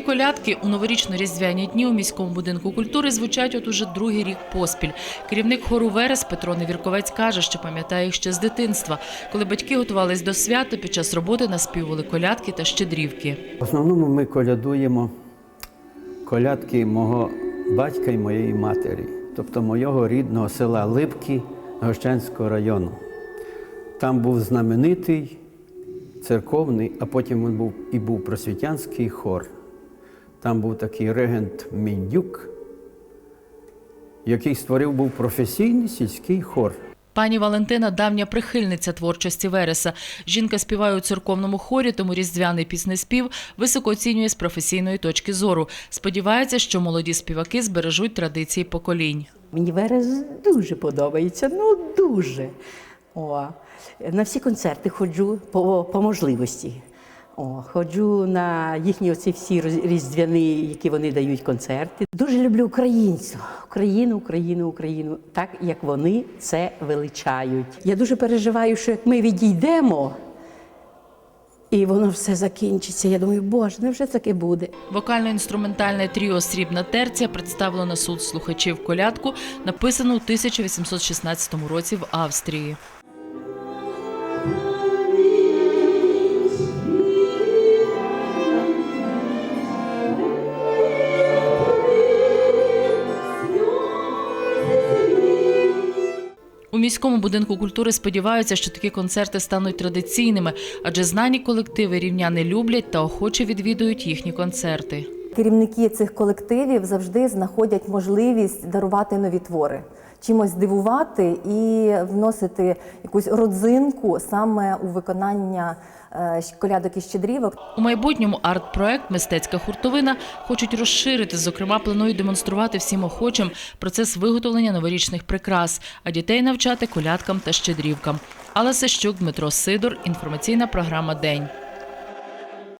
Колядки у новорічно-різдвяні дні у міському будинку культури звучать от уже другий рік поспіль. Керівник хору Верес Петро Невірковець каже, що пам'ятає їх ще з дитинства, коли батьки готувались до свята, під час роботи наспівували колядки та щедрівки. В основному ми колядуємо колядки мого батька і моєї матері, тобто мого рідного села Липки Гощанського району. Там був знаменитий церковний, а потім він був і був просвітянський хор. Там був такий регент Міндюк, який створив був професійний сільський хор. Пані Валентина давня прихильниця творчості Вереса. Жінка співає у церковному хорі, тому різдвяний піснеспів високо оцінює з професійної точки зору. Сподівається, що молоді співаки збережуть традиції поколінь. Мені Верес дуже подобається, ну дуже. О, на всі концерти ходжу по, по можливості. О, ходжу на їхні оці всі різдвяні, які вони дають концерти. Дуже люблю українців, Україну, Україну, Україну, так як вони це величають. Я дуже переживаю, що як ми відійдемо, і воно все закінчиться. Я думаю, боже, невже таке буде? Вокально-інструментальне тріо Срібна терця представило на суд слухачів колядку, написану у 1816 році в Австрії. Міському будинку культури сподіваються, що такі концерти стануть традиційними, адже знані колективи рівняни люблять та охоче відвідують їхні концерти. Керівники цих колективів завжди знаходять можливість дарувати нові твори, чимось здивувати і вносити якусь родзинку саме у виконання е, колядок і щедрівок. У майбутньому арт-проект Мистецька хуртовина хочуть розширити. Зокрема, планують демонструвати всім охочим процес виготовлення новорічних прикрас, а дітей навчати колядкам та щедрівкам. Алла Сещук, Дмитро Сидор. Інформаційна програма День.